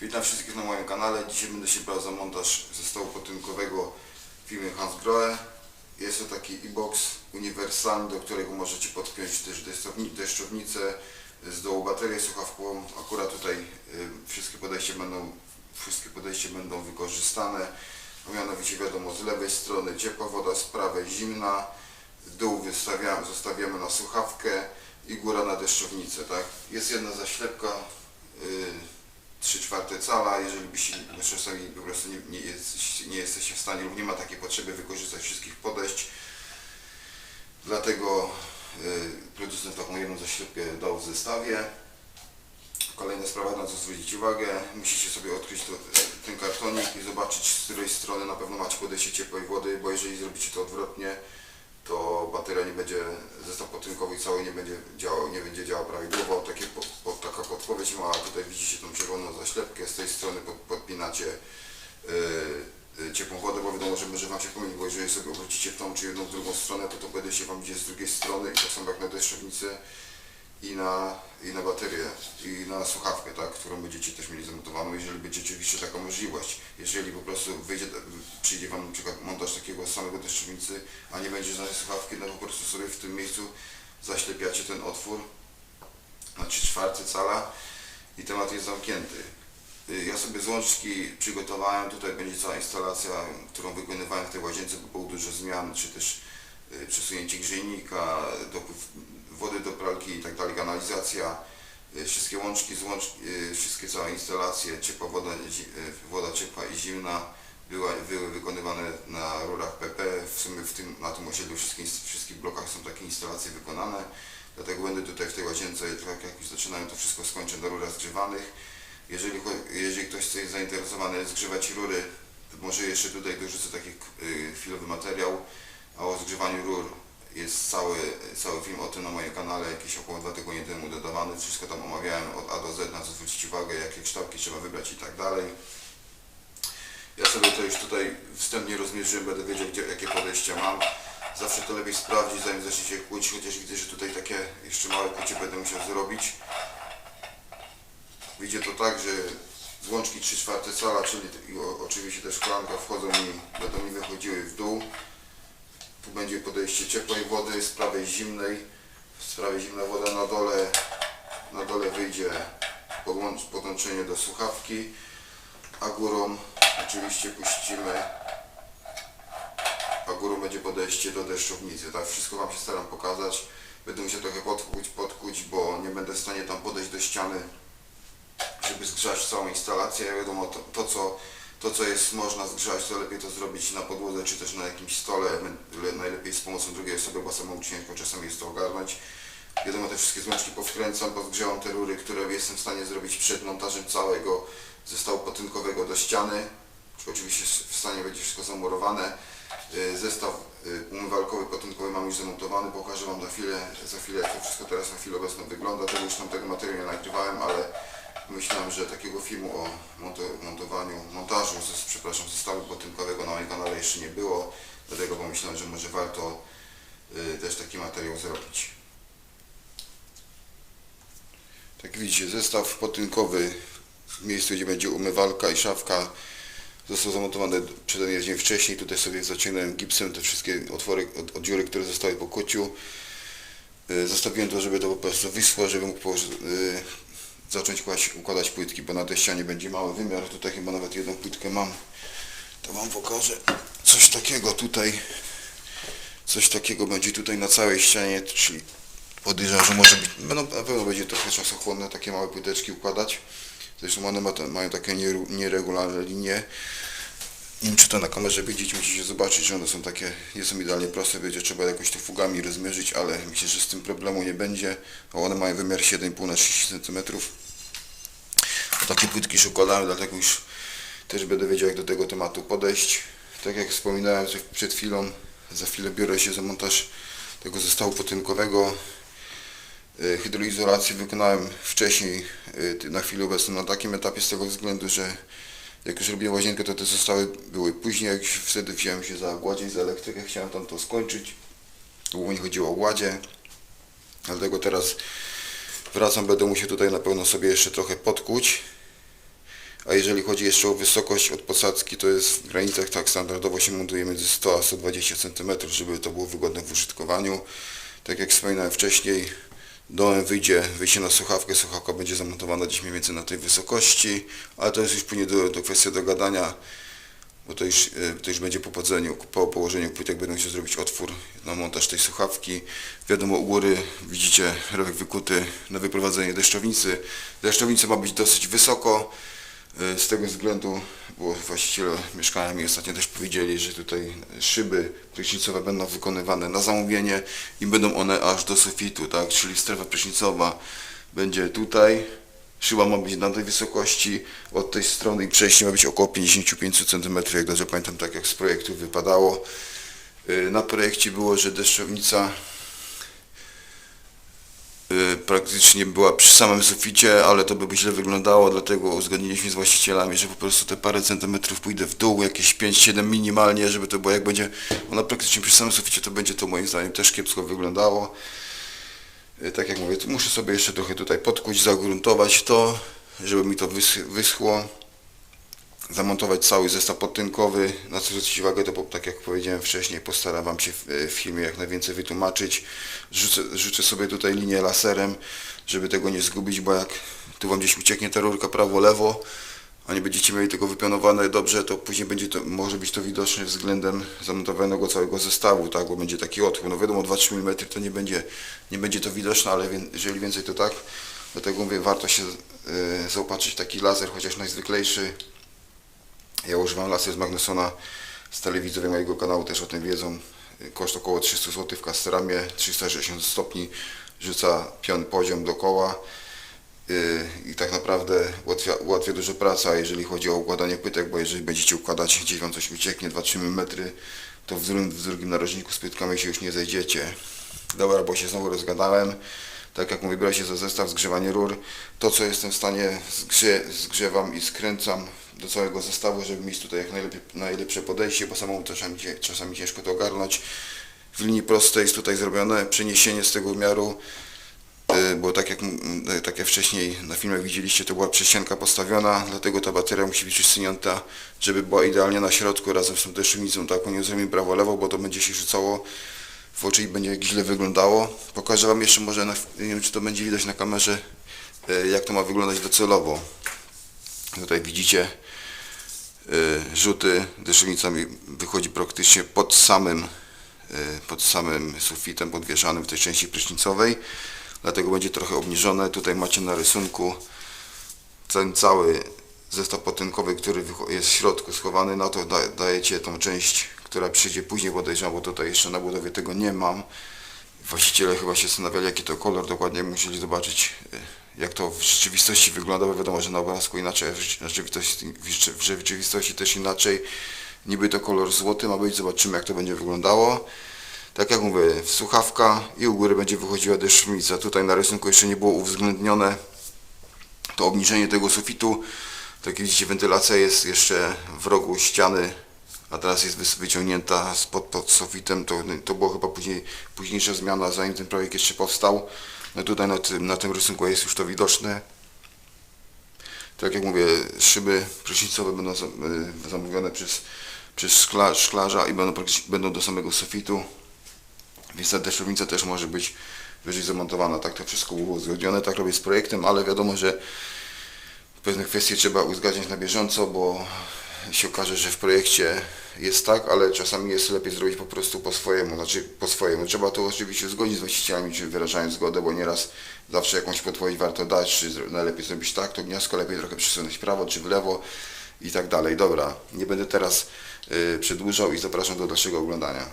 Witam wszystkich na moim kanale. Dzisiaj będę się brał za montaż zestawu potynkowego firmy Hansgrohe. Jest to taki e-box uniwersalny, do którego możecie podpiąć też deszczowni- deszczownicę, z dołu baterię słuchawkową. Akurat tutaj y, wszystkie podejścia będą, wszystkie podejścia będą wykorzystane. Mianowicie wiadomo, z lewej strony ciepła woda, z prawej zimna, dół wystawia, zostawiamy na słuchawkę i góra na deszczownicę, tak? Jest jedna zaślepka, y, 3 czwarte cala, jeżeli byście czasami po prostu nie, nie, jest, nie jesteście w stanie lub nie ma takiej potrzeby wykorzystać wszystkich podejść, dlatego y, producent taką jedną zaślepkę dał w zestawie. Kolejna sprawa, na co zwrócić uwagę, musicie sobie odkryć to, ten kartonik i zobaczyć z której strony na pewno macie podejście ciepłej wody, bo jeżeli zrobicie to odwrotnie, to bateria nie będzie, zestaw potynkowy cały nie będzie działał, nie będzie działał prawidłowo. Takie po, po, taka podpowiedź mała, tutaj widzicie tą czerwoną zaślepkę, z tej strony pod, podpinacie yy, yy, ciepłą wodę, bo wiadomo, że może Wam się pomylić, bo jeżeli sobie obrócicie w tą czy jedną w drugą stronę, to to będzie się Wam idzie z drugiej strony i to samo jak na deszczownicy i na, i na baterię, i na słuchawkę, tak, którą będziecie też mieli zamontowaną, jeżeli będziecie oczywiście taką możliwość. Jeżeli po prostu wyjdzie, przyjdzie Wam na przykład montaż takiego samego deszczownicy, a nie będzie żadnej słuchawki, no po prostu sobie w tym miejscu zaślepiacie ten otwór na 3 czwarte cala i temat jest zamknięty. Y, Ja sobie złączki przygotowałem, tutaj będzie cała instalacja, którą wykonywałem w tej łazience, bo było dużo zmian, czy też przesunięcie grzejnika, dopływ wody do pralki i tak dalej, kanalizacja, y, wszystkie łączki, złącz, y, wszystkie całe instalacje, ciepła woda, y, woda ciepła i zimna była, były wykonywane na rurach PP. W sumie w tym, na tym osiedlu wszystkie, ins- wszystkich blokach są takie instalacje wykonane. Dlatego będę tutaj w tej łazience, tak jak już zaczynałem, to wszystko skończę na rurach zgrzewanych. Jeżeli, jeżeli ktoś jest zainteresowany zgrzewać rury, może jeszcze tutaj dorzucę taki y, chwilowy materiał, a o zgrzewaniu rur jest cały, cały film o tym na moim kanale, jakieś około dwa tygodnie temu dodawany. Wszystko tam omawiałem od A do Z, na co zwrócić uwagę, jakie kształki trzeba wybrać i tak dalej. Ja sobie to już tutaj wstępnie rozmierzyłem, będę wiedział, gdzie, jakie podejścia mam. Zawsze to lepiej sprawdzić, zanim zaczniecie kłuć, chociaż widzę, że tutaj takie jeszcze małe kłucie będę musiał zrobić. Wyjdzie to tak, że złączki 3 czwarte cala, czyli oczywiście też szklanka wchodzą mi, będą mi wychodziły w dół. Tu będzie podejście ciepłej wody, z prawej zimnej, z prawej zimna woda na dole, na dole wyjdzie podłącz, podłączenie do słuchawki, a górą oczywiście puścimy, a górą będzie podejście do deszczownicy. Tak wszystko Wam się staram pokazać. Będę musiał trochę podkuć, podkuć, bo nie będę w stanie tam podejść do ściany, żeby zgrzać całą instalację. Jak wiadomo, to, to co to co jest można zgrzać, to lepiej to zrobić na podłodze, czy też na jakimś stole, le- najlepiej z pomocą drugiej osoby, bo samemu ciężko czasami jest to ogarnąć. Wiadomo, te wszystkie złączki powkręcam, pozgrzewam te rury, które jestem w stanie zrobić przed montażem całego zestawu potynkowego do ściany. Czy Oczywiście w stanie będzie wszystko zamurowane. Y, Zestaw y, umywalkowy, potynkowy mam już zamontowany, pokażę Wam za chwilę, za chwilę jak to wszystko teraz na chwilę obecną wygląda. Tego już tam tego materiału nie nagrywałem, ale myślałem, że takiego filmu o monto- montowaniu, montażu, przepraszam, zestawu potynkowego na moim kanale jeszcze nie było, dlatego pomyślałem, że może warto y, też taki materiał zrobić. Tak widzicie, zestaw potynkowy w miejscu, gdzie będzie umywalka i szafka został zamontowany przeze mnie dzień wcześniej. Tutaj sobie zaciągnąłem gipsem te wszystkie otwory od, od dziury, które zostały po kuciu. Y, Zostawiłem to, żeby to po prostu wyschło, żeby mógł y, zacząć kłaść, układać płytki, bo na tej ścianie będzie mały wymiar. Tutaj chyba nawet jedną płytkę mam. To Wam pokażę. Coś takiego tutaj. Coś takiego będzie tutaj na całej ścianie, czyli podejrzewam, że może być, będą, na pewno będzie trochę czasochłonne takie małe płyteczki układać. Zresztą one ma, mają takie nieregularne linie. Nie wiem czy to na kamerze widzieć, musicie zobaczyć, że one są takie, nie są idealnie proste, będzie trzeba jakoś to fugami rozmierzyć, ale myślę, że z tym problemu nie będzie. A one mają wymiar 7,5 na 30 cm. Takie płytki już układałem, dlatego już też będę wiedział jak do tego tematu podejść. Tak jak wspominałem przed chwilą, za chwilę biorę się za montaż tego zestawu potynkowego. Y, Hydroizolację wykonałem wcześniej, y, na chwilę obecną na takim etapie z tego względu, że jak już robiłem łazienkę, to te zestawy były później, jak już wtedy wziąłem się za gładzie, za elektrykę, chciałem tam to skończyć. Głównie chodziło o gładzie, dlatego teraz wracam, będę musiał tutaj na pewno sobie jeszcze trochę podkuć, A jeżeli chodzi jeszcze o wysokość od posadzki, to jest w granicach tak standardowo się montuje między 100 a 120 cm, żeby to było wygodne w użytkowaniu. Tak jak wspominałem wcześniej, dołem wyjdzie, wyjście na słuchawkę, słuchawka będzie zamontowana gdzieś mniej więcej na tej wysokości, ale to jest już później do, do kwestii dogadania, bo to już, e, to już będzie po podzeniu, po położeniu płytek będą się zrobić otwór na montaż tej słuchawki. Wiadomo u góry widzicie rowek wykuty na wyprowadzenie deszczownicy. Deszczownica ma być dosyć wysoko, z tego względu, bo właściciele mieszkania mi ostatnio też powiedzieli, że tutaj szyby prysznicowe będą wykonywane na zamówienie i będą one aż do sufitu, tak? Czyli strefa prysznicowa będzie tutaj, szyba ma być na tej wysokości od tej strony i przejście ma być około 55 cm, jak dobrze pamiętam, tak jak z projektu wypadało. Yy, Na projekcie było, że deszczownica praktycznie była przy samym suficie, ale to by źle wyglądało, dlatego uzgodniliśmy z właścicielami, że po prostu te parę centymetrów pójdę w dół, jakieś 5-7 minimalnie, żeby to było jak będzie ona praktycznie przy samym suficie, to będzie to moim zdaniem też kiepsko wyglądało. Y, Tak jak mówię, muszę sobie jeszcze trochę tutaj podkuć, zagruntować to, żeby mi to wys- wyschło. Zamontować cały zestaw podtynkowy, na co zwrócić uwagę, to tak jak powiedziałem wcześniej, postaram Wam się w, w filmie jak najwięcej wytłumaczyć. Rzucę, rzucę sobie tutaj linię laserem, żeby tego nie zgubić, bo jak tu Wam gdzieś ucieknie ta rurka prawo-lewo, a nie będziecie mieli tego wypionowane dobrze, to później będzie to, może być to widoczne względem zamontowanego całego zestawu, tak, bo będzie taki otwór. No wiadomo, 2-3 mm to nie będzie, nie będzie to widoczne, ale jeżeli więcej to tak, dlatego mówię, warto się e, zaopatrzyć w taki laser, chociaż najzwyklejszy. Ja używam laser z Magnusona, stale widzowie mojego kanału też o tym wiedzą. Koszt około 300 zł w Casteramie, 360 stopni, rzuca pion poziom dookoła yy, i tak naprawdę ułatwia, ułatwia dużo praca, jeżeli chodzi o układanie płytek, bo jeżeli będziecie układać, gdzieś Wam coś ucieknie, 2-3 mm, to w drugim, w drugim narożniku z płytkami się już nie zejdziecie. Dobra, bo się znowu rozgadałem. Tak jak mówię, biorę się za zestaw zgrzewanie rur. To, co jestem w stanie, zgrze, zgrzewam i skręcam do całego zestawu, żeby mieć tutaj jak najlepiej, najlepsze podejście, bo samemu czasami, czasami ciężko to ogarnąć. W linii prostej jest tutaj zrobione przeniesienie z tego wymiaru, y, bo tak jak, tak jak wcześniej na filmach widzieliście, to była prześcianka postawiona, dlatego ta bateria musi być przysunięta, żeby była idealnie na środku razem z tą deszczownicą, tak, nie zrobimy prawo-lewo, bo to będzie się rzucało w oczy i będzie źle wyglądało. Pokażę Wam jeszcze może, na, nie wiem czy to będzie widać na kamerze, e, jak to ma wyglądać docelowo. Tutaj widzicie e, rzuty, deszczownica mi wychodzi praktycznie pod samym, e, pod samym sufitem podwieszanym w tej części prysznicowej. Dlatego będzie trochę obniżone. Tutaj macie na rysunku ten cały zestaw potynkowy, który jest w środku schowany, na to da, dajecie tą część, która przyjdzie później podejrzewam, bo tutaj jeszcze na budowie tego nie mam. Właściciele chyba się zastanawiali jaki to kolor, dokładnie musieli zobaczyć y, jak to w rzeczywistości wygląda, bo wiadomo, że na obrazku inaczej, w rzeczy- w rzeczywistości, w rzeczy- w rzeczywistości też inaczej. Niby to kolor złoty ma być, zobaczymy jak to będzie wyglądało. Tak jak mówię, słuchawka i u góry będzie wychodziła deszczownica. Tutaj na rysunku jeszcze nie było uwzględnione to obniżenie tego sufitu. Tak jak widzicie, wentylacja jest jeszcze w rogu ściany, a teraz jest wyciągnięta spod pod sufitem. To, to było chyba później, późniejsza zmiana, zanim ten projekt jeszcze powstał. No tutaj na tym, na tym rysunku jest już to widoczne. Tak jak mówię, szyby prysznicowe będą y, zamówione przez, przez szkla, szklarza i będą, będą do samego sufitu. Więc ta deszczownica też może być wyżej zamontowana. Tak to wszystko było uzgodnione, tak robię z projektem, ale wiadomo, że pewne kwestie trzeba uzgadniać na bieżąco, bo się okaże, że w projekcie jest tak, ale czasami jest lepiej zrobić po prostu po swojemu, znaczy po swojemu. Trzeba to oczywiście zgodzić z właścicielami, czy wyrażając zgodę, bo nieraz zawsze jakąś podpowiedź warto dać, czy najlepiej zrobić tak, to gniazdko lepiej trochę przesunąć w prawo, czy w lewo i tak dalej. Dobra, nie będę teraz y, przedłużał i zapraszam do dalszego oglądania.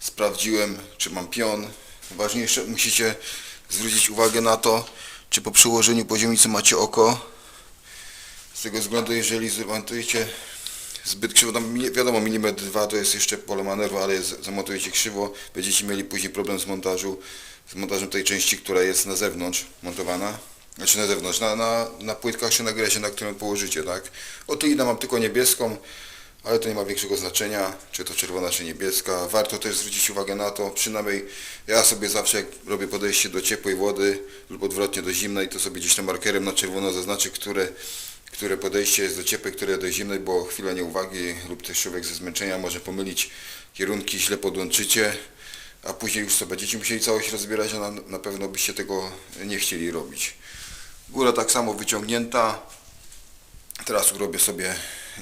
Sprawdziłem, czy mam pion. Ważniejsze, musicie zwrócić uwagę na to, czy po przyłożeniu poziomicy macie oko. Z tego względu, jeżeli zamontujecie zbyt krzywo, tam wiadomo, milimetr dwa to jest jeszcze pole manewru, ale zamontujecie krzywo, będziecie mieli później problem z montażu, z montażem tej części, która jest na zewnątrz montowana. Znaczy na zewnątrz, na, na, na płytkach czy na gresie, na którym położycie, tak? O idę mam tylko niebieską, ale to nie ma większego znaczenia, czy to czerwona, czy niebieska. Warto też zwrócić uwagę na to, przynajmniej ja sobie zawsze jak robię podejście do ciepłej wody lub odwrotnie do zimnej, to sobie gdzieś tam markerem na czerwono zaznaczę, które, które podejście jest do ciepłej, które do zimnej, bo chwila nieuwagi lub też człowiek ze zmęczenia może pomylić kierunki, źle podłączycie, a później już co będziecie musieli całość rozbierać, a na, na pewno byście tego nie chcieli robić. Góra tak samo wyciągnięta. Teraz urobię sobie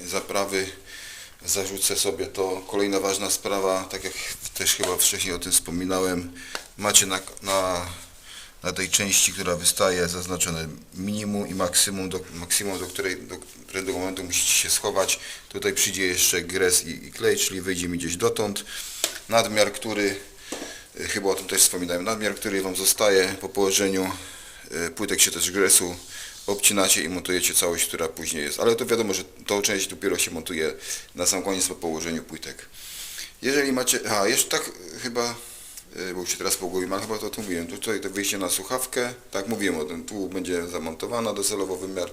zaprawy, zarzucę sobie to. Kolejna ważna sprawa, tak jak też chyba wcześniej o tym wspominałem, macie na, na, na tej części, która wystaje zaznaczone minimum i maksimum, do, maksimum, do, której, do którego momentu musicie się schować. Tutaj przyjdzie jeszcze gres i, i klej, czyli wyjdzie mi gdzieś dotąd. Nadmiar, który, y, chyba o tym też wspominałem, nadmiar, który Wam zostaje po położeniu y, płytek się też gresu obcinacie i montujecie całość, która później jest. Ale to wiadomo, że tą część dopiero się montuje na sam koniec po położeniu płytek. Jeżeli macie, a jeszcze tak y, chyba, y, bo się teraz pogubiłem, ale chyba to o tym mówiłem, tutaj to wyjście na słuchawkę, tak mówiłem o tym, tu będzie zamontowana docelowo wymiar,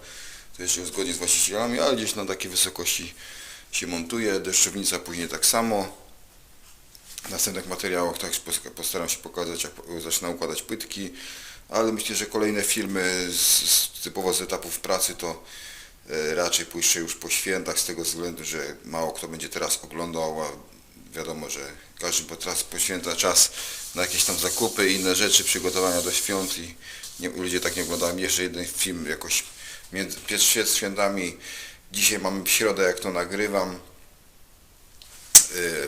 to jeszcze uzgodnię z właścicielami, ale gdzieś na takiej wysokości się montuje, deszczownica później tak samo. W następnych materiałach tak pos- postaram się pokazać, jak zacznę układać płytki, ale myślę, że kolejne filmy z, z, typowo z etapów pracy to e, raczej puszczę już po świętach z tego względu, że mało kto będzie teraz oglądał, a wiadomo, że każdy teraz poświęca czas na jakieś tam zakupy i inne rzeczy, przygotowania do świąt i nie, ludzie tak nie oglądają. Jeszcze jeden film jakoś między, przed świętami, dzisiaj mamy środę jak to nagrywam,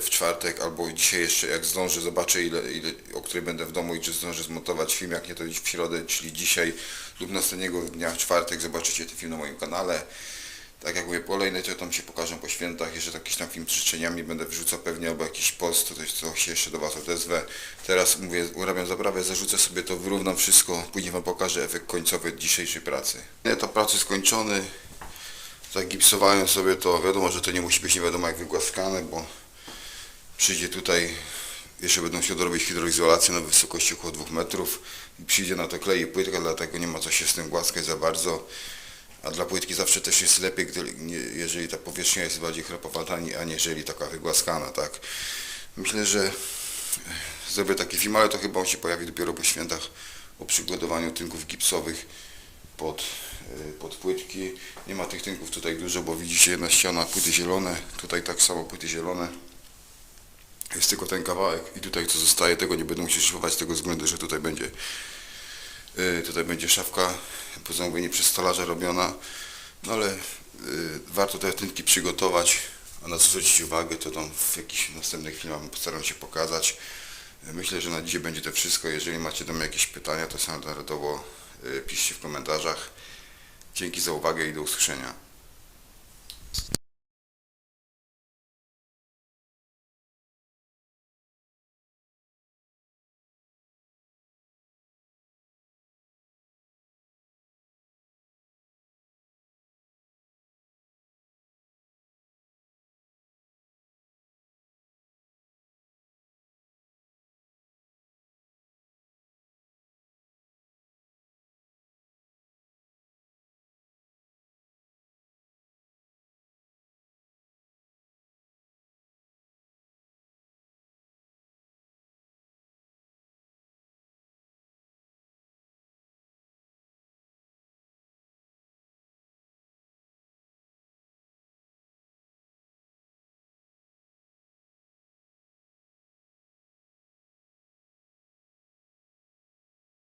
w czwartek albo dzisiaj jeszcze jak zdążę, zobaczę ile, ile, o której będę w domu i czy zdążę zmontować film, jak nie to dziś w środę, czyli dzisiaj lub następnego dnia w czwartek zobaczycie ten film na moim kanale. Tak jak mówię, kolejne to tam się pokażą po świętach, jeszcze jakiś tam film z życzeniami będę wrzucał pewnie, albo jakiś post, to coś, co się jeszcze do Was odezwę. Teraz mówię, urabiam zaprawę, zarzucę sobie to, wyrównam wszystko, później Wam pokażę efekt końcowy dzisiejszej pracy. Etap pracy skończony, zagipsowałem sobie to, wiadomo, że to nie musi być nie wiadomo jak wygłaskane, bo przyjdzie tutaj, jeszcze będą się dorobić hydroizolację na wysokości około 2 metrów i przyjdzie na to klej i płytka, dlatego nie ma co się z tym głaskać za bardzo. A dla płytki zawsze też jest lepiej, gdy, nie- jeżeli ta powierzchnia jest bardziej chropowata, a aniżeli taka wygłaskana, tak. Myślę, że zrobię taki film, ale to chyba on się pojawi dopiero po świętach o przygotowaniu tynków gipsowych pod, y, pod płytki. Nie ma tych tynków tutaj dużo, bo widzicie jedna ściana, płyty zielone, tutaj tak samo płyty zielone. Jest tylko ten kawałek i tutaj co zostaje, tego nie będę musiał szlifować z tego względu, że tutaj będzie y, tutaj będzie szafka po zamówieniu przez stolarza robiona. No ale y, warto te tynki przygotować, a na co zwrócić uwagę, to tam w jakichś następnych filmach postaram się pokazać. Y, Myślę, że na dzisiaj będzie to wszystko. Jeżeli macie do mnie jakieś pytania, to standardowo y, piszcie w komentarzach. Dzięki za uwagę i do usłyszenia.